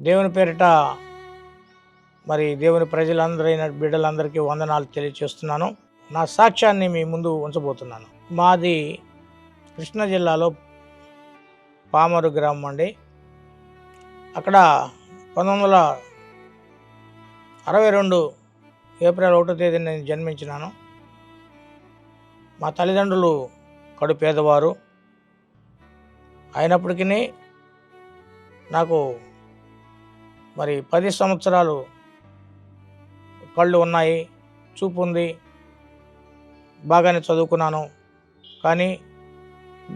దేవుని పేరిట మరి దేవుని ప్రజలందరైన బిడ్డలందరికీ వందనాలు తెలియచేస్తున్నాను. నా సాక్ష్యాన్ని మీ ముందు ఉంచబోతున్నాను. మాది కృష్ణా జిల్లాలో పామరు గ్రామం అండి. అక్కడ పంతొమ్మిది వందల అరవై రెండు ఏప్రిల్ ఒకటో తేదీన నేను జన్మించినాను. మా తల్లిదండ్రులు కడు పేదవారు. అయినప్పటికీ నాకు మరి పది సంవత్సరాలు కళ్ళు ఉన్నాయి చూపు ఉంది బాగానే చదువుకున్నాను. కానీ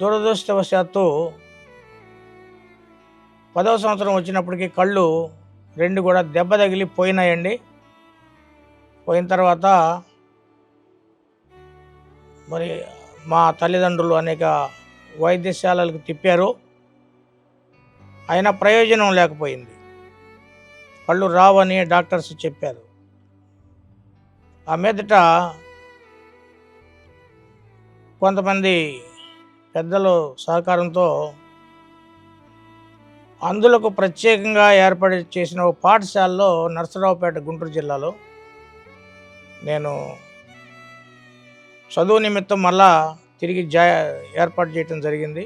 దురదృష్టవశాత్తు పదవ సంవత్సరం వచ్చినప్పటికీ కళ్ళు రెండు కూడా దెబ్బ తగిలి పోయినాయండి పోయిన తర్వాత మరి మా తల్లిదండ్రులు అనేక వైద్యశాలలకు తిప్పారు. అయినా ప్రయోజనం లేకపోయింది. కళ్ళు రావని డాక్టర్స్ చెప్పారు. ఆ మీదట కొంతమంది పెద్దలు సహకారంతో అందులకు ప్రత్యేకంగా ఏర్పాటు చేసిన ఒక పాఠశాలలో నర్సరావుపేట గుంటూరు జిల్లాలో నేను చదువు నిమిత్తం మళ్ళా తిరిగి జా ఏర్పాటు చేయటం జరిగింది.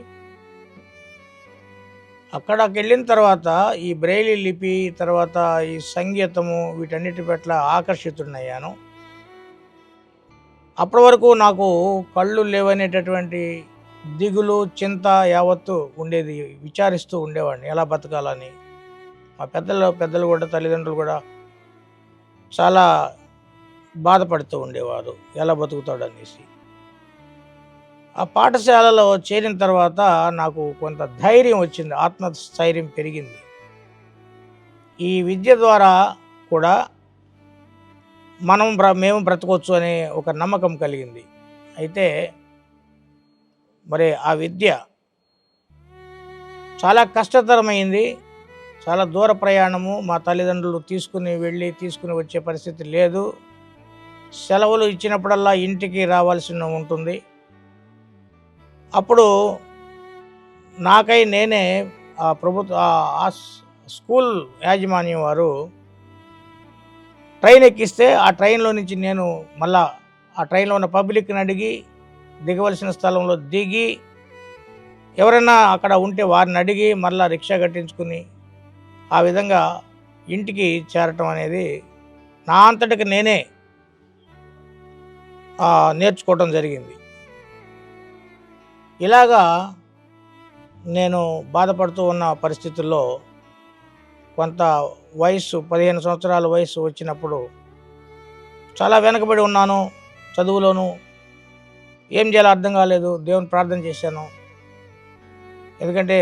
అక్కడికి వెళ్ళిన తర్వాత ఈ బ్రెయిలీ లిపి తర్వాత ఈ సంగీతము వీటన్నిటి పట్ల ఆకర్షితుడయ్యాను. అప్పటి వరకు నాకు కళ్ళు లేవనేటటువంటి దిగులు చింత యావత్తు ఉండేది విచారిస్తూ ఉండేవాడిని. ఎలా బతకాలని? మా పెద్దలు పెద్దలు కూడా తల్లిదండ్రులు కూడా చాలా బాధపడుతూ ఉండేవారు. ఎలా బతుకుతాడు అనేసి ఆ పాఠశాలలో చేరిన తర్వాత నాకు కొంత ధైర్యం వచ్చింది ఆత్మస్థైర్యం పెరిగింది. ఈ విద్య ద్వారా కూడా మనం బ్ర మేము బ్రతకొచ్చు అనే ఒక నమ్మకం కలిగింది. అయితే మరి ఆ విద్య చాలా కష్టతరమైంది చాలా దూర ప్రయాణము మా తల్లిదండ్రులు తీసుకుని వెళ్ళి తీసుకుని వచ్చే పరిస్థితి లేదు. సెలవులు ఇచ్చినప్పుడల్లా ఇంటికి రావాల్సి ఉంటుంది. అప్పుడు నాకై నేనే ఆ ప్రభుత్వ ఆ- స్కూల్ యాజమాన్యం వారు ట్రైన్ ఎక్కిస్తే ఆ ట్రైన్లో నుంచి నేను మళ్ళా ఆ ట్రైన్లో ఉన్న పబ్లిక్ని అడిగి దిగవలసిన స్థలంలో దిగి ఎవరైనా అక్కడ ఉంటే వారిని అడిగి మళ్ళా రిక్షా కట్టించుకుని ఆ విధంగా ఇంటికి చేరటం అనేది నా అంతటికి నేనే నేర్చుకోవటం జరిగింది. ఇలాగా నేను బాధపడుతూ ఉన్న పరిస్థితుల్లో కొంత వయసు పదిహేను సంవత్సరాల వయసు వచ్చినప్పుడు చాలా వెనకబడి ఉన్నాను చదువులోను ఏం చేయాలో అర్థం కాలేదు దేవుని ప్రార్థన చేశాను. ఎందుకంటే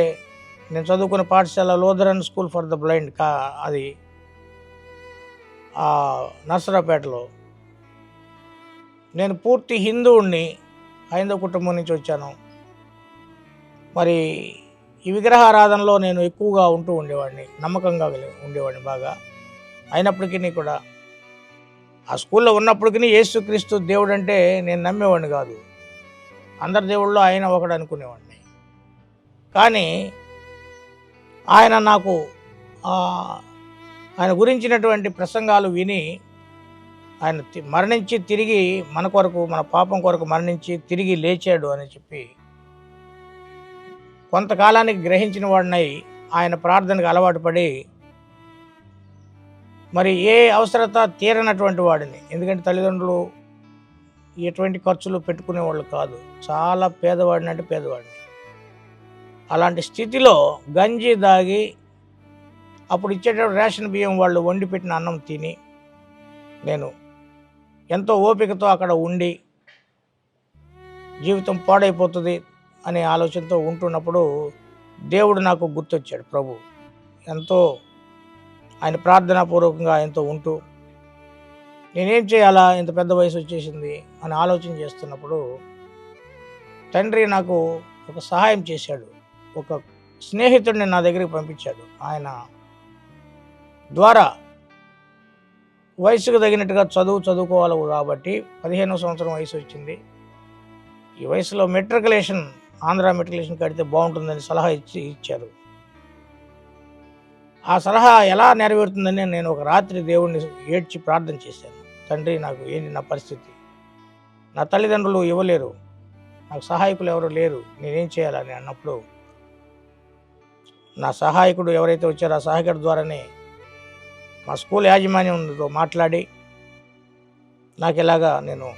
నేను చదువుకున్న పాఠశాల Lutheran school for the blind కా అది ఆ నర్సరావుపేటలో. నేను పూర్తి హిందువుణ్ణి హైందవ కుటుంబం నుంచి వచ్చాను. మరి ఈ విగ్రహారాధనలో నేను ఎక్కువగా ఉంటూ ఉండేవాడిని నమ్మకంగా ఉండేవాడిని బాగా. అయినప్పటికీ కూడా ఆ స్కూల్లో ఉన్నప్పటికీ యేసుక్రీస్తు దేవుడు అంటే నేను నమ్మేవాడిని కాదు. అందరి దేవుళ్ళు ఆయన ఒకడు అనుకునేవాడిని. కానీ ఆయన నాకు ఆయన గురించినటువంటి ప్రసంగాలు విని ఆయన తి- మరణించి తిరిగి మన కొరకు మన పాపం కొరకు మరణించి తిరిగి లేచాడు అని చెప్పి కొంతకాలానికి గ్రహించిన వాడినై ఆయన ప్రార్థనకు అలవాటు పడి మరి ఏ అవసరత తీరనటువంటి వాడిని. ఎందుకంటే తల్లిదండ్రులు ఎటువంటి ఖర్చులు పెట్టుకునేవాళ్ళు కాదు. చాలా పేదవాడిని అంటే పేదవాడిని. అలాంటి స్థితిలో గంజి దాగి అప్పుడు ఇచ్చేటప్పుడు రేషన్ బియ్యం వాళ్ళు వండి పెట్టిన అన్నం తిని నేను ఎంతో ఓపికతో అక్కడ ఉండి జీవితం పాడైపోతుంది. అనే ఆలోచనతో ఉంటున్నప్పుడు దేవుడు నాకు గుర్తొచ్చాడు ప్రభు. ఎంతో ఆయన ప్రార్థనాపూర్వకంగా ఆయనతో ఉంటూ నేనేం చేయాలా? ఇంత పెద్ద వయసు వచ్చేసింది అని ఆలోచన చేస్తున్నప్పుడు తండ్రి నాకు ఒక సహాయం చేశాడు. ఒక స్నేహితుడిని నా దగ్గరికి పంపించాడు. ఆయన ద్వారా వయసుకు తగినట్టుగా చదువు చదువుకోవాలి కాబట్టి పదిహేనో సంవత్సరం వయసు వచ్చింది. ఈ వయసులో మెట్రికులేషన్ ఆంధ్ర మెట్రికులేషన్ కడితే బాగుంటుందని సలహా ఇచ్చి ఇచ్చారు. ఆ సలహా ఎలా నెరవేరుతుందని నేను ఒక రాత్రి దేవుణ్ణి ఏడ్చి ప్రార్థన చేశాను. తండ్రి నాకు ఏంటి నా పరిస్థితి? నా తల్లిదండ్రులు ఇవ్వలేరు. నాకు సహాయకులు ఎవరు లేరు. నేనేం చేయాలని అన్నప్పుడు నా సహాయకుడు ఎవరైతే వచ్చారో ఆ సహాయకుడి ద్వారానే మా స్కూల్ యాజమాన్యంతో మాట్లాడి నాకు ఇలాగా నేను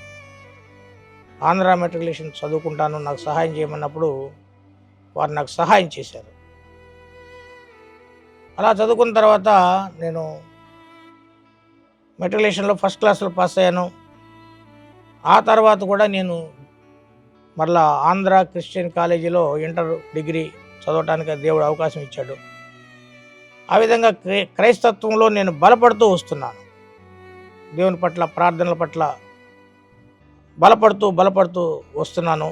ఆంధ్ర మెట్రికులేషన్ చదువుకుంటాను నాకు సహాయం చేయమన్నప్పుడు వారు నాకు సహాయం చేశారు. అలా చదువుకున్న తర్వాత నేను మెట్రికులేషన్లో ఫస్ట్ క్లాస్లో పాస్ అయ్యాను. ఆ తర్వాత కూడా నేను మరలా ఆంధ్ర క్రిస్టియన్ కాలేజీలో ఇంటర్ డిగ్రీ చదవటానికి దేవుడు అవకాశం ఇచ్చాడు. ఆ విధంగా క్రై క్రైస్తత్వంలో నేను బలపడుతూ వస్తున్నాను. దేవుని పట్ల ప్రార్థనల పట్ల బలపడుతూ బలపడుతూ వస్తున్నాను.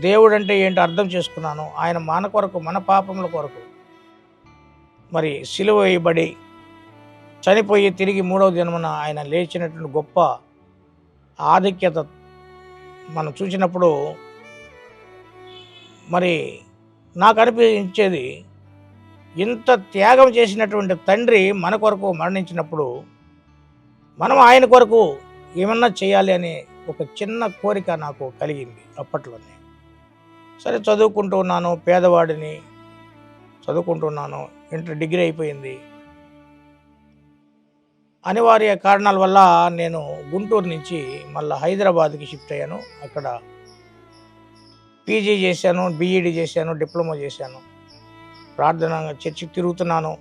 దేవుడు అంటే ఏంటో అర్థం చేసుకున్నాను. ఆయన మన కొరకు మన పాపముల కొరకు. మరి సిలువ వేయబడి చనిపోయి తిరిగి మూడవ దినమున ఆయన లేచినటువంటి గొప్ప ఆధిక్యత మనం చూసినప్పుడు మరి నాకు అనిపించేది ఇంత త్యాగం చేసినటువంటి తండ్రి మన కొరకు మరణించినప్పుడు మనం ఆయన కొరకు ఏమన్నా చేయాలి అని ఒక చిన్న కోరిక నాకు కలిగింది అప్పట్లోనే. సరే చదువుకుంటున్నాను పేదవాడిని చదువుకుంటున్నాను ఇంటర్ డిగ్రీ అయిపోయింది. అనివార్య కారణాల వల్ల నేను గుంటూరు నుంచి మళ్ళీ హైదరాబాద్కి షిఫ్ట్ అయ్యాను. అక్కడ పీజీ చేశాను బీఈడి చేశాను డిప్లొమా చేశాను. ప్రార్థన చర్చికి తిరుగుతున్నాను.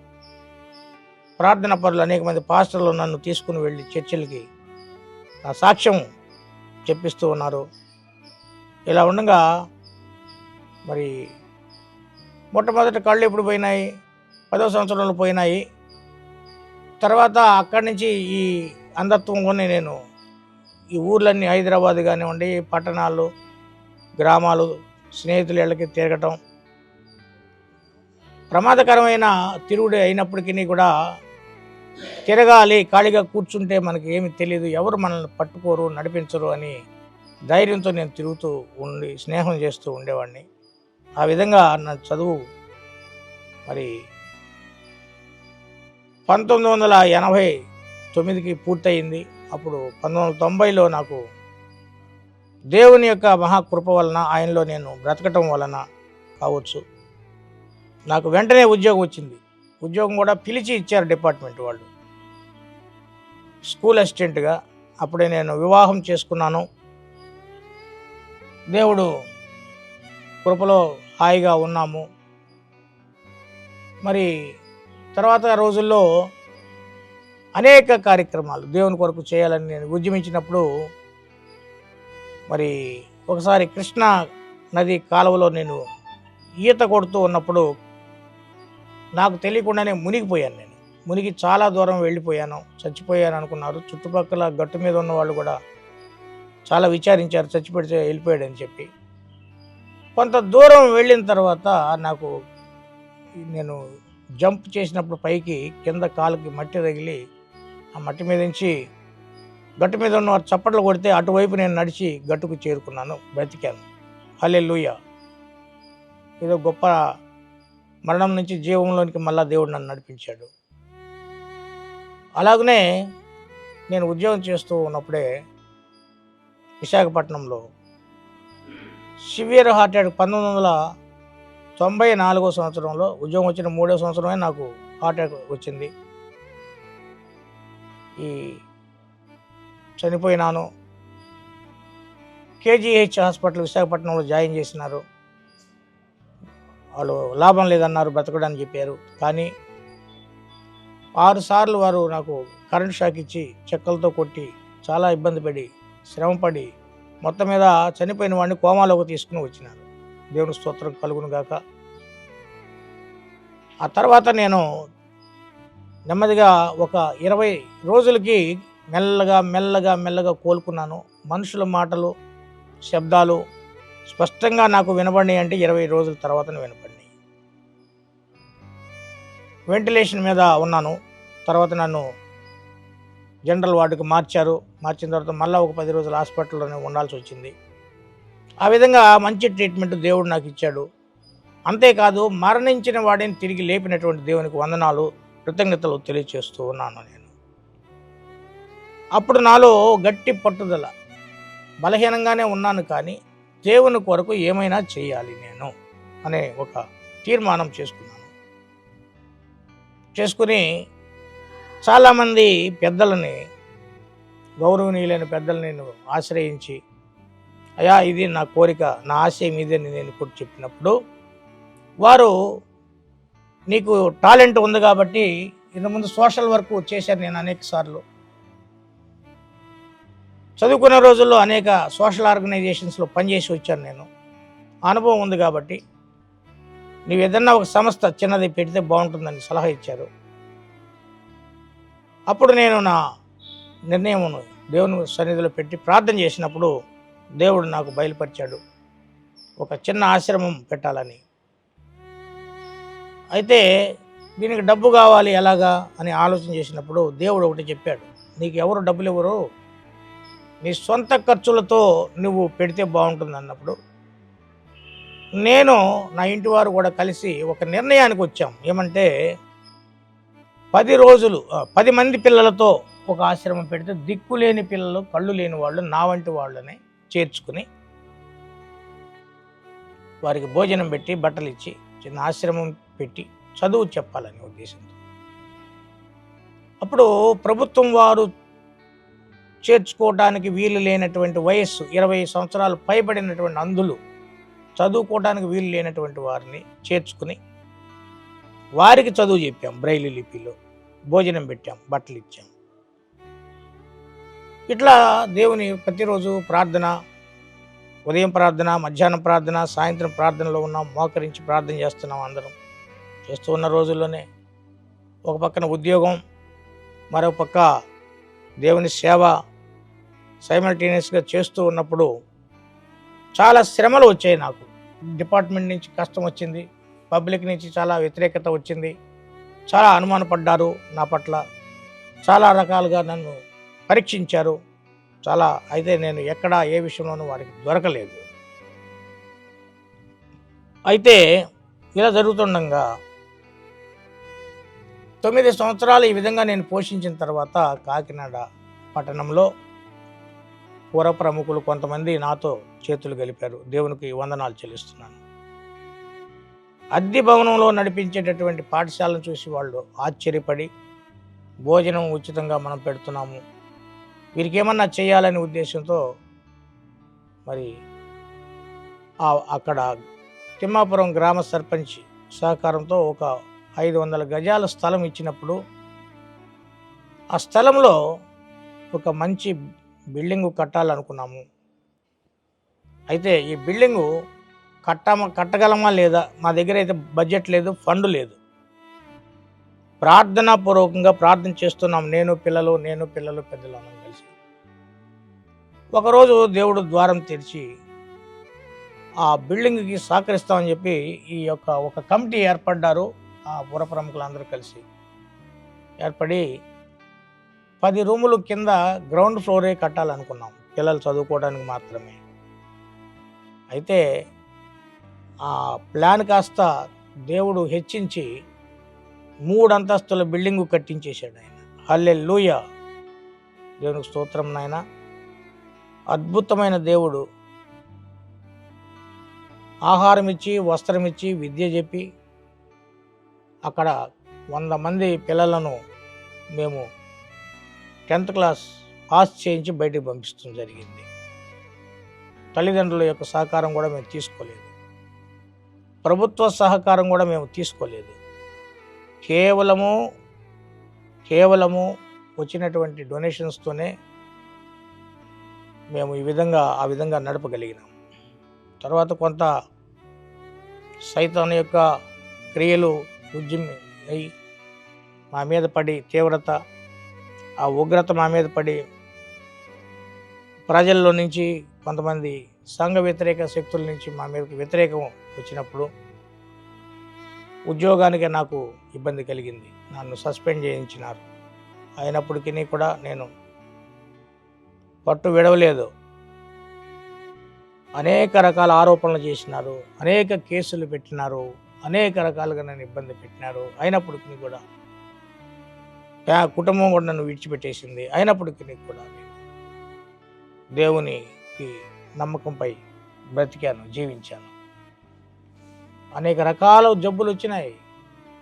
ప్రార్థన పనులు అనేక మంది పాస్టర్లు నన్ను తీసుకుని వెళ్ళి చర్చిలకి నా సాక్ష్యం చెప్పిస్తూ ఉన్నారు. ఇలా ఉండగా మరి మొట్టమొదటి కళ్ళు ఎప్పుడు పోయినాయి? పదో సంవత్సరంలో పోయినాయి. తర్వాత అక్కడి నుంచి ఈ అంధత్వంలోనే నేను ఈ ఊర్లన్నీ హైదరాబాద్ కానివ్వండి పట్టణాలు గ్రామాలు స్నేహితుల ఇళ్ళకి తిరగటం. ప్రమాదకరమైన తిరుగుడు అయినప్పటికీ కూడా తిరగాలి ఖాళీగా కూర్చుంటే మనకి ఏమి తెలియదు ఎవరు మనల్ని పట్టుకోరు నడిపించరు అని ధైర్యంతో నేను తిరుగుతూ ఉండి స్నేహం చేస్తూ ఉండేవాడిని. ఆ విధంగా నా చదువు మరి పంతొమ్మిది వందల ఎనభై తొమ్మిదికి పూర్తయింది. అప్పుడు పంతొమ్మిది వందల తొంభైలో నాకు దేవుని యొక్క మహాకృప వలన ఆయనలో నేను బ్రతకటం వలన కావచ్చు. నాకు వెంటనే ఉద్యోగం వచ్చింది. ఉద్యోగం కూడా పిలిచి ఇచ్చారు డిపార్ట్మెంట్ వాళ్ళు. స్కూల్ అసిస్టెంట్గా అప్పుడే నేను వివాహం చేసుకున్నాను. దేవుడు కృపలో హాయిగా ఉన్నాము. మరి తర్వాత రోజుల్లో అనేక కార్యక్రమాలు దేవుని కొరకు చేయాలని నేను ఉద్యమించినప్పుడు మరి ఒకసారి కృష్ణా నది కాలువలో నేను ఈత కొడుతూ ఉన్నప్పుడు నాకు తెలియకుండానే మునిగిపోయాను నేను. మునిగి చాలా దూరం వెళ్ళిపోయాను. చచ్చిపోయాను అనుకున్నారు. చుట్టుపక్కల గట్టు మీద ఉన్న వాళ్ళు కూడా చాలా విచారించారు. చచ్చిపెడితే వెళ్ళిపోయాడని చెప్పి. కొంత దూరం వెళ్ళిన తర్వాత నాకు నేను జంప్ చేసినప్పుడు పైకి కింద కాలుకి మట్టి తగిలి ఆ మట్టి మీద నుంచి గట్టు మీద ఉన్న చప్పట్లు కొడితే అటువైపు నేను నడిచి గట్టుకు చేరుకున్నాను. బ్రతికాను. హలే ఏదో గొప్ప మరణం నుంచి జీవంలోనికి మళ్ళా దేవుడు నన్ను నడిపించాడు. అలాగనే నేను ఉద్యోగం చేస్తూ ఉన్నప్పుడే విశాఖపట్నంలో సివియర్ హార్ట్ అటాక్ పంతొమ్మిది వందల తొంభై నాలుగో సంవత్సరంలో ఉద్యోగం వచ్చిన మూడో సంవత్సరమే నాకు హార్ట్ అటాక్ వచ్చింది. ఈ చనిపోయినాను. కేజీహెచ్ హాస్పిటల్ విశాఖపట్నంలో జాయిన్ చేసినారు. వాళ్ళు లాభం లేదన్నారు బ్రతకడానికి చెప్పారు. కానీ ఆరుసార్లు వారు నాకు కరెంట్ షాక్ ఇచ్చి చెక్కలతో కొట్టి చాలా ఇబ్బంది పడి శ్రమపడి మొత్తం మీద చనిపోయిన వాడిని కోమాలోకి తీసుకుని వచ్చినారు. దేవుని స్తోత్రం కలుగును గాక. ఆ తర్వాత నేను నెమ్మదిగా ఒక ఇరవై రోజులకి మెల్లగా మెల్లగా మెల్లగా కోలుకున్నాను. మనుషుల మాటలు శబ్దాలు స్పష్టంగా నాకు వినపడినాయి అంటే ఇరవై రోజుల తర్వాత వినపడినాయి వెంటిలేషన్ మీద ఉన్నాను. తర్వాత నన్ను జనరల్ వార్డుకి మార్చారు. మార్చిన తర్వాత మళ్ళీ ఒక పది రోజులు హాస్పిటల్లోనే ఉండాల్సి వచ్చింది. ఆ విధంగా మంచి ట్రీట్మెంట్ దేవుడు నాకు ఇచ్చాడు. అంతేకాదు మరణించిన వాడిని తిరిగి లేపినటువంటి దేవునికి వందనాలు కృతజ్ఞతలు తెలియచేస్తూ ఉన్నాను నేను. అప్పుడు నాలో గట్టి పట్టుదల బలహీనంగానే ఉన్నాను కానీ దేవుని కొరకు ఏమైనా చేయాలి నేను అనే ఒక తీర్మానం చేసుకున్నాను. చేసుకుని చాలామంది పెద్దలని గౌరవనీయులైన పెద్దల్ని నేను ఆశ్రయించి అయ్యా ఇది నా కోరిక నా ఆశయం ఇదని నేను కూడా చెప్పినప్పుడు వారు నీకు టాలెంట్ ఉంది కాబట్టి ఇంతకుముందు సోషల్ వర్క్ చేశాను నేను అనేక సార్లు. చదువుకునే రోజుల్లో అనేక సోషల్ ఆర్గనైజేషన్స్లో పనిచేసి వచ్చాను నేను. అనుభవం ఉంది కాబట్టి నీవు ఏదన్నా ఒక సంస్థ చిన్నది పెడితే బాగుంటుందని సలహా ఇచ్చారు. అప్పుడు నేను నా నిర్ణయమును దేవుని సన్నిధిలో పెట్టి ప్రార్థన చేసినప్పుడు దేవుడు నాకు బయలుపరిచాడు. ఒక చిన్న ఆశ్రమం పెట్టాలని. అయితే దీనికి డబ్బు కావాలి ఎలాగా అని ఆలోచన చేసినప్పుడు దేవుడు ఒకటి చెప్పాడు నీకు ఎవరు డబ్బులు ఇవ్వరు? నీ సొంత ఖర్చులతో నువ్వు పెడితే బాగుంటుంది అన్నప్పుడు నేను నా ఇంటి వారు కూడా కలిసి ఒక నిర్ణయానికి వచ్చాం. ఏమంటే పది రోజులు పది మంది పిల్లలతో ఒక ఆశ్రమం పెడితే దిక్కు లేని పిల్లలు కళ్ళు లేని వాళ్ళు నా వంటి వాళ్ళని చేర్చుకుని వారికి భోజనం పెట్టి బట్టలు ఇచ్చి చిన్న ఆశ్రమం పెట్టి చదువు చెప్పాలనే ఉద్దేశంతో. అప్పుడు ప్రభుత్వం వారు చేర్చుకోవడానికి వీలు లేనటువంటి వయస్సు ఇరవై సంవత్సరాలు పైబడినటువంటి అంధులు చదువుకోవడానికి వీలు లేనటువంటి వారిని చేర్చుకుని వారికి చదువు చెప్పాం బ్రైలి లిపిలో. భోజనం పెట్టాం బట్టలు ఇచ్చాం. ఇట్లా దేవుని ప్రతిరోజు ప్రార్థన ఉదయం ప్రార్థన మధ్యాహ్నం ప్రార్థన సాయంత్రం ప్రార్థనలో ఉన్నాం మోకరించి ప్రార్థన చేస్తున్నాం అందరం. చేస్తూ ఉన్న రోజుల్లోనే ఒక పక్కన ఉద్యోగం మరో పక్క దేవుని సేవ సైమల్టేనియస్గా చేస్తూ ఉన్నప్పుడు చాలా శ్రమలు వచ్చాయి నాకు. డిపార్ట్మెంట్ నుంచి కష్టం వచ్చింది పబ్లిక్ నుంచి చాలా వ్యతిరేకత వచ్చింది. చాలా అనుమానపడ్డారు నా పట్ల. చాలా రకాలుగా నన్ను పరీక్షించారు. చాలా అయితే నేను ఎక్కడా ఏ విషయంలోనూ వారికి దొరకలేదు. అయితే ఇలా జరుగుతుండగా తొమ్మిది సంవత్సరాలు ఈ విధంగా నేను పోషించిన తర్వాత కాకినాడ పట్టణంలో పూర్వ ప్రముఖులు కొంతమంది నాతో చేతులు గలిపారు. దేవునికి వందనాలు చెల్లిస్తున్నాను. అద్దె భవనంలో నడిపించేటటువంటి పాఠశాలను చూసి వాళ్ళు ఆశ్చర్యపడి భోజనం ఉచితంగా మనం పెడుతున్నాము. వీరికి ఏమన్నా చేయాలనే ఉద్దేశంతో మరి ఆ- అక్కడ తిమ్మాపురం గ్రామ సర్పంచ్ సహకారంతో ఒక ఐదు వందల గజాల స్థలం ఇచ్చినప్పుడు ఆ స్థలంలో ఒక మంచి బిల్డింగు కట్టాలనుకున్నాము. అయితే ఈ బిల్డింగు కట్టమ కట్టగలమా లేదా? మా దగ్గర అయితే బడ్జెట్ లేదు ఫండ్ లేదు. ప్రార్థనాపూర్వకంగా ప్రార్థన చేస్తున్నాం. నేను పిల్లలు నేను పిల్లలు పెద్దలు అందరం కలిసి. ఒకరోజు దేవుడు ద్వారం తెరిచి ఆ బిల్డింగ్కి సహకరిస్తామని చెప్పి ఈ యొక్క ఒక కమిటీ ఏర్పడ్డారు. ఆ పుర ప్రముఖులందరూ కలిసి. ఏర్పడి పది రూములు కింద గ్రౌండ్ ఫ్లోరే కట్టాలనుకున్నాం పిల్లలు చదువుకోవడానికి మాత్రమే. అయితే ఆ ప్లాన్ కాస్త దేవుడు హెచ్చించి మూడు అంతస్తుల బిల్డింగు కట్టించేశాడు ఆయన. హల్లె లూయ దేవునికి స్తోత్రం నాయన. అద్భుతమైన దేవుడు. ఆహారం ఇచ్చి వస్త్రం ఇచ్చి విద్య చెప్పి అక్కడ వంద మంది పిల్లలను మేము టెన్త్ క్లాస్ పాస్ చేయించి బయటికి పంపించడం జరిగింది. తల్లిదండ్రుల యొక్క సహకారం కూడా మేము తీసుకోలేదు. ప్రభుత్వ సహకారం కూడా మేము తీసుకోలేదు. కేవలము కేవలము వచ్చినటువంటి డొనేషన్స్తోనే మేము ఈ విధంగా ఆ విధంగా నడపగలిగినాం. తర్వాత కొంత సైతాన్ యొక్క క్రియలు ఉద్యమి అయి మా మీద పడి తీవ్రత ఆ ఉగ్రత మా మీద పడి ప్రజల్లో నుంచి కొంతమంది సంఘ వ్యతిరేక శక్తుల నుంచి మా మీదకి వ్యతిరేకం వచ్చినప్పుడు ఉద్యోగానికి నాకు ఇబ్బంది కలిగింది. నన్ను సస్పెండ్ చేయించినారు. అయినప్పటికీ కూడా నేను పట్టు విడవలేదు. అనేక రకాల ఆరోపణలు చేసినారు. అనేక కేసులు పెట్టినారు. అనేక రకాలుగా నన్ను ఇబ్బంది పెట్టినారు. అయినప్పటికీ కూడా ఆ కుటుంబం కూడా నన్ను విడిచిపెట్టేసింది. అయినప్పటికీ కూడా నేను దేవునికి నమ్మకంపై బ్రతికాను జీవించాను. అనేక రకాల జబ్బులు వచ్చినాయి.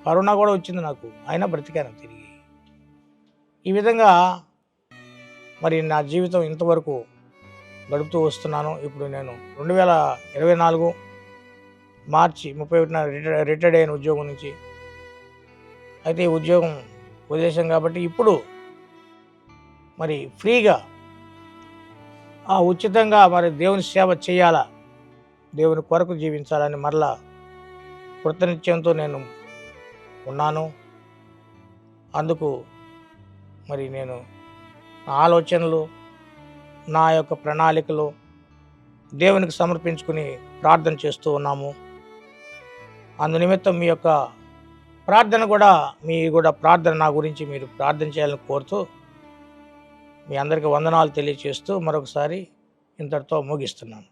కరోనా కూడా వచ్చింది నాకు. అయినా బ్రతికాను తిరిగి. ఈ విధంగా మరి నా జీవితం ఇంతవరకు గడుపుతూ వస్తున్నాను. ఇప్పుడు నేను రెండు వేల ఇరవై నాలుగు మార్చి ముప్పై ఒకటిన రిటైర్ రిటైర్డ్ అయిన ఉద్యోగం నుంచి. అయితే ఈ ఉద్యోగం ఉద్దేశం కాబట్టి ఇప్పుడు మరి ఫ్రీగా ఆ ఉచితంగా మరి దేవుని సేవ చేయాలా? దేవుని కొరకు జీవించాలని మరలా కృతనిత్యంతో నేను ఉన్నాను. అందుకు మరి నేను నా ఆలోచనలు నా యొక్క ప్రణాళికలు దేవునికి సమర్పించుకుని ప్రార్థన చేస్తూ ఉన్నాము. అందు నిమిత్తం మీ యొక్క ప్రార్థన కూడా మీ కూడా ప్రార్థన నా గురించి మీరు ప్రార్థన చేయాలని కోరుతూ మీ అందరికీ వందనాలు తెలియచేస్తూ మరొకసారి ఇంతటితో ముగిస్తున్నాను.